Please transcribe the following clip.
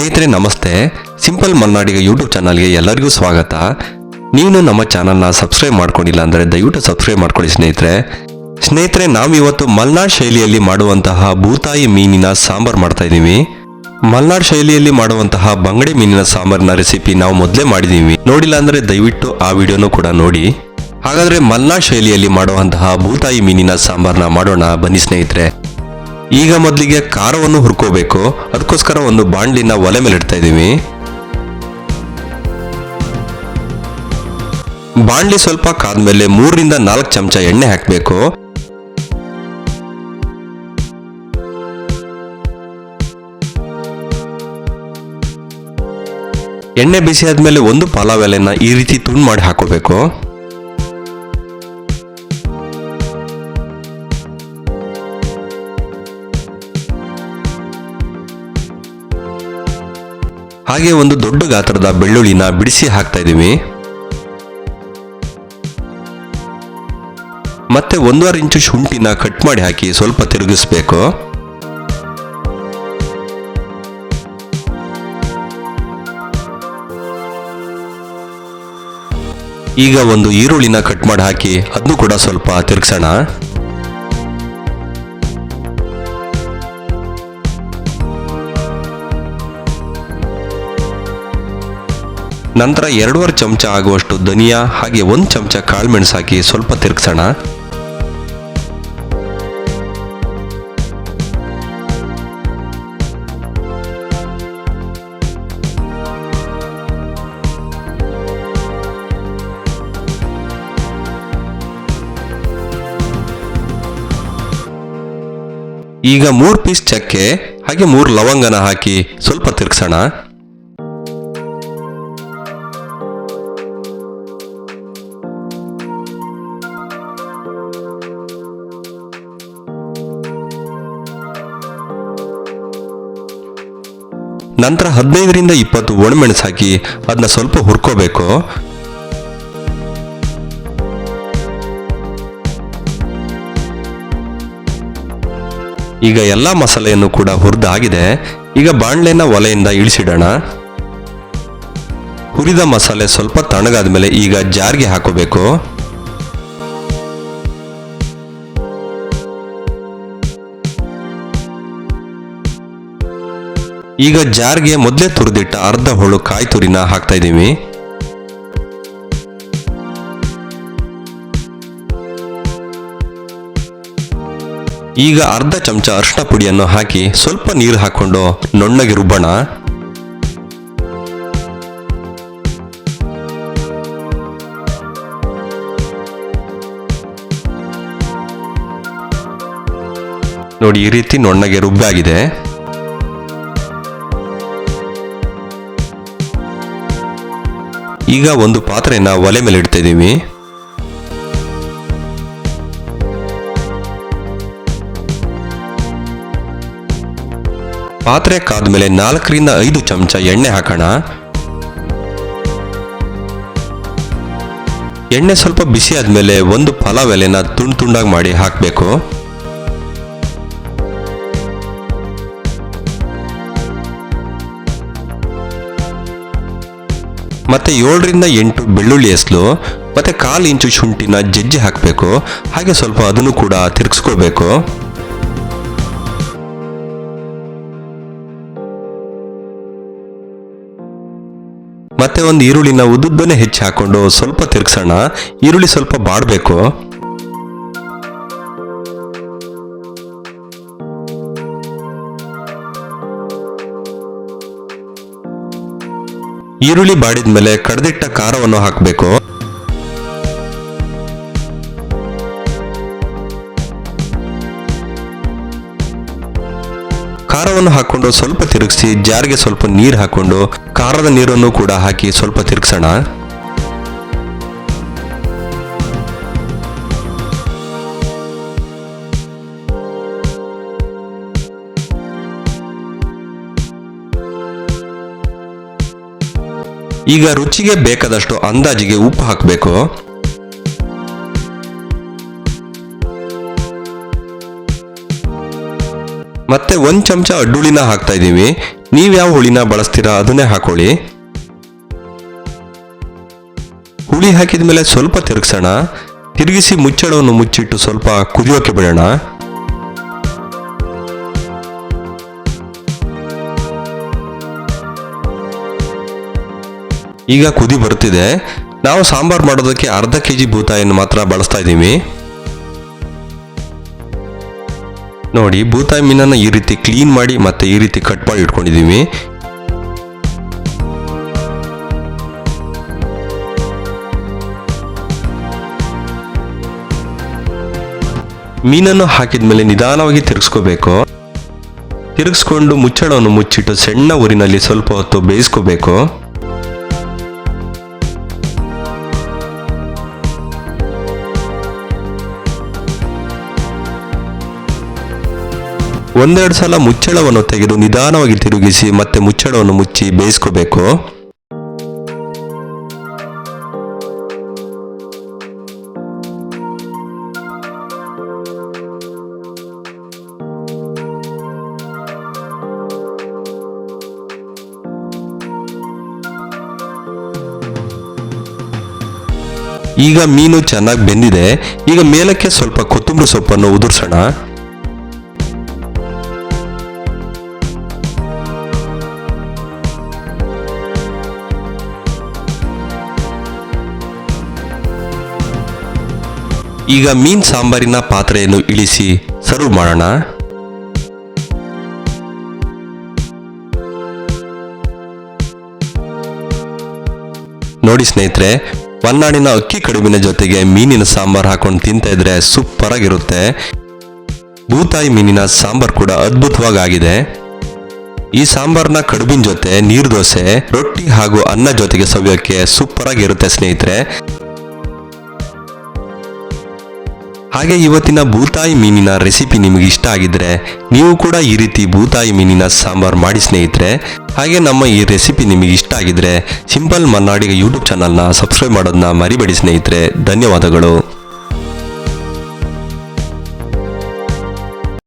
ಸ್ನೇಹಿತರೆ, ನಮಸ್ತೆ. Simple ಮಲ್ನಾಡಿಗ YouTube ಚಾನಲ್ಗೆ ಎಲ್ಲರಿಗೂ ಸ್ವಾಗತ. ನೀವು ನಮ್ಮ ಚಾನಲ್ನ ಸಬ್ಸ್ಕ್ರೈಬ್ ಮಾಡ್ಕೊಂಡಿಲ್ಲ ಅಂದರೆ ದಯವಿಟ್ಟು ಸಬ್ಸ್ಕ್ರೈಬ್ ಮಾಡ್ಕೊಳ್ಳಿ ಸ್ನೇಹಿತರೆ. ಸ್ನೇಹಿತರೆ ನಾವು ಇವತ್ತು ಮಲ್ನಾಡ್ ಶೈಲಿಯಲ್ಲಿ ಮಾಡುವಂತಹ ಭೂತಾಯಿ ಮೀನಿನ ಸಾಂಬಾರ್ ಮಾಡ್ತಾ ಇದ್ದೀವಿ. ಮಲ್ನಾಡ್ ಶೈಲಿಯಲ್ಲಿ ಮಾಡುವಂತಹ ಬಂಗಡೆ ಮೀನಿನ ಸಾಂಬಾರಿನ ರೆಸಿಪಿ ನಾವು ಮೊದಲೇ ಮಾಡಿದ್ದೀವಿ. ನೋಡಿಲ್ಲ ಅಂದರೆ ದಯವಿಟ್ಟು ಆ ವಿಡಿಯೋನು ಕೂಡ ನೋಡಿ. ಹಾಗಾದ್ರೆ ಮಲ್ನಾಡ್ ಶೈಲಿಯಲ್ಲಿ ಮಾಡುವಂತಹ ಭೂತಾಯಿ ಮೀನಿನ ಸಾಂಬಾರ್ನ ಮಾಡೋಣ. ಬನ್ನಿ ಸ್ನೇಹಿತರೆ. ಈಗ ಮೊದಲಿಗೆ ಖಾರವನ್ನು ಹುರ್ಕೋಬೇಕು. ಅದಕ್ಕೋಸ್ಕರ ಒಂದು ಬಾಂಡ್ಲಿನ ಒಲೆ ಮೇಲೆ ಇಡ್ತಾ ಇದ್ದೀವಿ. ಬಾಂಡ್ಲಿ ಸ್ವಲ್ಪ ಕಾದ್ಮೇಲೆ ಮೂರರಿಂದ ನಾಲ್ಕು ಚಮಚ ಎಣ್ಣೆ ಹಾಕಬೇಕು. ಎಣ್ಣೆ ಬಿಸಿ ಆದ್ಮೇಲೆ ಒಂದು ಪಲಾವ್ ಎಲೆನ ಈ ರೀತಿ ತುಂಡು ಮಾಡಿ ಹಾಕೋಬೇಕು. ಹಾಗೆ ಒಂದು ದೊಡ್ಡ ಗಾತ್ರದ ಬೆಳ್ಳುಳ್ಳಿನ ಬಿಡಿಸಿ ಹಾಕ್ತಾ ಇದ್ದೀವಿ. ಮತ್ತೆ ಒಂದೂವರೆ ಇಂಚು ಶುಂಠಿನ ಕಟ್ ಮಾಡಿ ಹಾಕಿ ಸ್ವಲ್ಪ ತಿರುಗಿಸ್ಬೇಕು. ಈಗ ಒಂದು ಈರುಳ್ಳಿನ ಕಟ್ ಮಾಡಿ ಹಾಕಿ ಅದನ್ನು ಕೂಡ ಸ್ವಲ್ಪ ತಿರುಗಿಸೋಣ. ನಂತರ ಎರಡೂವರೆ ಚಮಚ ಆಗುವಷ್ಟು ಧನಿಯಾ ಹಾಗೆ ಒಂದು ಚಮಚ ಕಾಳುಮೆಣಸು ಹಾಕಿ ಸ್ವಲ್ಪ ತಿರುಗಿಸೋಣ. ಈಗ ಮೂರು ಪೀಸ್ ಚಕ್ಕೆ ಹಾಗೆ ಮೂರು ಲವಂಗನ ಹಾಕಿ ಸ್ವಲ್ಪ ತಿರುಗಿಸೋಣ. ನಂತರ ಹದಿನೈದರಿಂದ ಇಪ್ಪತ್ತು ಒಣಮೆಣಸು ಹಾಕಿ ಅದನ್ನ ಸ್ವಲ್ಪ ಹುರ್ಕೋಬೇಕು. ಈಗ ಎಲ್ಲ ಮಸಾಲೆಯನ್ನು ಕೂಡ ಹುರಿದಾಗಿದೆ. ಈಗ ಬಾಣಲೆನ ಒಲೆಯಿಂದ ಇಳಿಸಿಡೋಣ. ಹುರಿದ ಮಸಾಲೆ ಸ್ವಲ್ಪ ತಣ್ಣಗಾದ ಮೇಲೆ ಈಗ ಜಾರ್ಗೆ ಹಾಕೋಬೇಕು. ಈಗ ಜಾರ್ಗೆ ಮೊದಲೇ ತುರಿದಿಟ್ಟ ಅರ್ಧ ಹೋಳು ಕಾಯಿ ತುರಿನ ಹಾಕ್ತಾ ಇದ್ದೀವಿ. ಈಗ ಅರ್ಧ ಚಮಚ ಅರಿಶಿನ ಪುಡಿಯನ್ನು ಹಾಕಿ ಸ್ವಲ್ಪ ನೀರು ಹಾಕೊಂಡು ನೊಣ್ಣಗೆ ರುಬ್ಬೋಣ. ನೋಡಿ ಈ ರೀತಿ ನೊಣ್ಣಗೆ ರುಬ್ಬಾಗಿದೆ ಈಗ ಒಂದು ಪಾತ್ರೆಯನ್ನ ಒಲೆ ಮೇಲೆ ಇಡ್ತಾ ಇದ್ದೀವಿ ಪಾತ್ರೆ ಕಾದ್ಮೇಲೆ ನಾಲ್ಕರಿಂದ ಐದು ಚಮಚ ಎಣ್ಣೆ ಹಾಕೋಣ. ಎಣ್ಣೆ ಸ್ವಲ್ಪ ಬಿಸಿ ಆದ್ಮೇಲೆ ಒಂದು ಪಲಾವ್ ಎಲೆನ ತುಂಡು ತುಂಡಾಗಿ ಮಾಡಿ ಹಾಕಬೇಕು. ಮತ್ತೆ ಏಳರಿಂದ ಎಂಟು ಬೆಳ್ಳುಳ್ಳಿ ಎಸ್ಲು, ಮತ್ತೆ ಕಾಲು ಇಂಚು ಶುಂಠಿನ ಜಜ್ಜಿ ಹಾಕಬೇಕು. ಹಾಗೆ ಸ್ವಲ್ಪ ಅದನ್ನು ಕೂಡ ತಿರುಗಿಸ್ಕೋಬೇಕು ಮತ್ತೆ ಒಂದು ಈರುಳ್ಳಿನ ಉದ್ದುದ್ದನೆ ಹೆಚ್ಚಿ ಹಾಕೊಂಡು ಸ್ವಲ್ಪ ತಿರುಗಿಸೋಣ. ಈರುಳ್ಳಿ ಸ್ವಲ್ಪ ಬಾಡಬೇಕು. ಈರುಳ್ಳಿ ಬಾಡಿದ್ಮೇಲೆ ಕಡ್ದಿಟ್ಟ ಖಾರವನ್ನು ಹಾಕಬೇಕು. ಖಾರವನ್ನು ಹಾಕೊಂಡು ಸ್ವಲ್ಪ ತಿರುಗಿಸಿ, ಜಾರಿಗೆ ಸ್ವಲ್ಪ ನೀರು ಹಾಕೊಂಡು ಖಾರದ ನೀರನ್ನು ಕೂಡ ಹಾಕಿ ಸ್ವಲ್ಪ ತಿರುಗಿಸೋಣ. ಈಗ ರುಚಿಗೆ ಬೇಕಾದಷ್ಟು ಅಂದಾಜಿಗೆ ಉಪ್ಪು ಹಾಕಬೇಕು. ಮತ್ತೆ ಒಂದು ಚಮಚ ಅಡ್ಡುಳಿನ ಹಾಕ್ತಾ ಇದ್ದೀವಿ. ನೀವು ಯಾವ ಹುಳಿನ ಬಳಸ್ತೀರಾ ಅದನ್ನೇ ಹಾಕೊಳ್ಳಿ. ಹುಳಿ ಹಾಕಿದ ಮೇಲೆ ಸ್ವಲ್ಪ ತಿರುಗಿಸೋಣ. ತಿರುಗಿಸಿ ಮುಚ್ಚಳವನ್ನು ಮುಚ್ಚಿಟ್ಟು ಸ್ವಲ್ಪ ಕುದಿಯೋಕೆ ಬಿಡೋಣ. ಈಗ ಕುದಿ ಬರ್ತಿದೆ. ನಾವು ಸಾಂಬಾರು ಮಾಡೋದಕ್ಕೆ ಅರ್ಧ ಕೆ ಜಿ ಬೂತಾಯನ್ನು ಮಾತ್ರ ಬಳಸ್ತಾ ಇದ್ದೀವಿ. ನೋಡಿ ಬೂತಾಯಿ ಮೀನನ್ನು ಈ ರೀತಿ ಕ್ಲೀನ್ ಮಾಡಿ ಮತ್ತೆ ಈ ರೀತಿ ಕಟ್ ಮಾಡಿ ಇಟ್ಕೊಂಡಿದ್ದೀವಿ. ಮೀನನ್ನು ಹಾಕಿದ ಮೇಲೆ ನಿಧಾನವಾಗಿ ತಿರುಗಿಸ್ಕೋಬೇಕು. ತಿರುಗಿಸ್ಕೊಂಡು ಮುಚ್ಚಳವನ್ನು ಮುಚ್ಚಿಟ್ಟು ಸಣ್ಣ ಊರಿನಲ್ಲಿ ಸ್ವಲ್ಪ ಹೊತ್ತು ಬೇಯಿಸ್ಕೋಬೇಕು. ಒಂದೆರಡು ಸಲ ಮುಚ್ಚಳವನ್ನು ತೆಗೆದು ನಿಧಾನವಾಗಿ ತಿರುಗಿಸಿ ಮತ್ತೆ ಮುಚ್ಚಳವನ್ನು ಮುಚ್ಚಿ ಬೇಯಿಸ್ಕೋಬೇಕು. ಈಗ ಮೀನು ಚೆನ್ನಾಗಿ ಬೆಂದಿದೆ. ಈಗ ಮೇಲಕ್ಕೆ ಸ್ವಲ್ಪ ಕೊತ್ತಂಬರಿ ಸೊಪ್ಪನ್ನು ಉದುರ್ಸೋಣ. ಈಗ ಮೀನ್ ಸಾಂಬಾರಿನ ಪಾತ್ರೆಯನ್ನು ಇಳಿಸಿ ಸರ್ವ್ ಮಾಡೋಣ. ನೋಡಿ ಸ್ನೇಹಿತರೆ ಹೊನ್ನಾಡಿನ ಅಕ್ಕಿ ಕಡುಬಿನ ಜೊತೆಗೆ ಮೀನಿನ ಸಾಂಬಾರ್ ಹಾಕೊಂಡು ತಿಂತ ಇದ್ರೆ ಸೂಪರ್ ಆಗಿರುತ್ತೆ ಬೂತಾಯಿ ಮೀನಿನ ಸಾಂಬಾರ್ ಕೂಡ ಅದ್ಭುತವಾಗಿ ಈ ಸಾಂಬಾರ್ನ ಕಡುಬಿನ ಜೊತೆ ನೀರು ದೋಸೆ, ರೊಟ್ಟಿ ಹಾಗೂ ಅನ್ನ ಜೊತೆಗೆ ಸವಿಯೋಕ್ಕೆ ಸೂಪರ್ ಆಗಿರುತ್ತೆ ಸ್ನೇಹಿತರೆ. ಹಾಗೆ ಇವತ್ತಿನ ಬೂತಾಯಿ ಮೀನಿನ ರೆಸಿಪಿ ನಿಮಗೆ ಇಷ್ಟ ಆಗಿದ್ರೆ ನೀವು ಕೂಡ ಈ ರೀತಿ ಬೂತಾಯಿ ಮೀನಿನ ಸಾಂಬಾರ್ ಮಾಡಿ ಸ್ನೇಹಿತರೆ. ಹಾಗೆ ನಮ್ಮ ಈ ರೆಸಿಪಿ ನಿಮಗೆ ಇಷ್ಟ ಆಗಿದ್ರೆ ಸಿಂಪಲ್ ಮನ್ನಾಡಿಗ ಯೂಟ್ಯೂಬ್ ಚಾನಲ್ನ ಸಬ್ಸ್ಕ್ರೈಬ್ ಮಾಡೋದನ್ನ ಮರಿಬೇಡಿ ಸ್ನೇಹಿತರೆ. ಧನ್ಯವಾದಗಳು.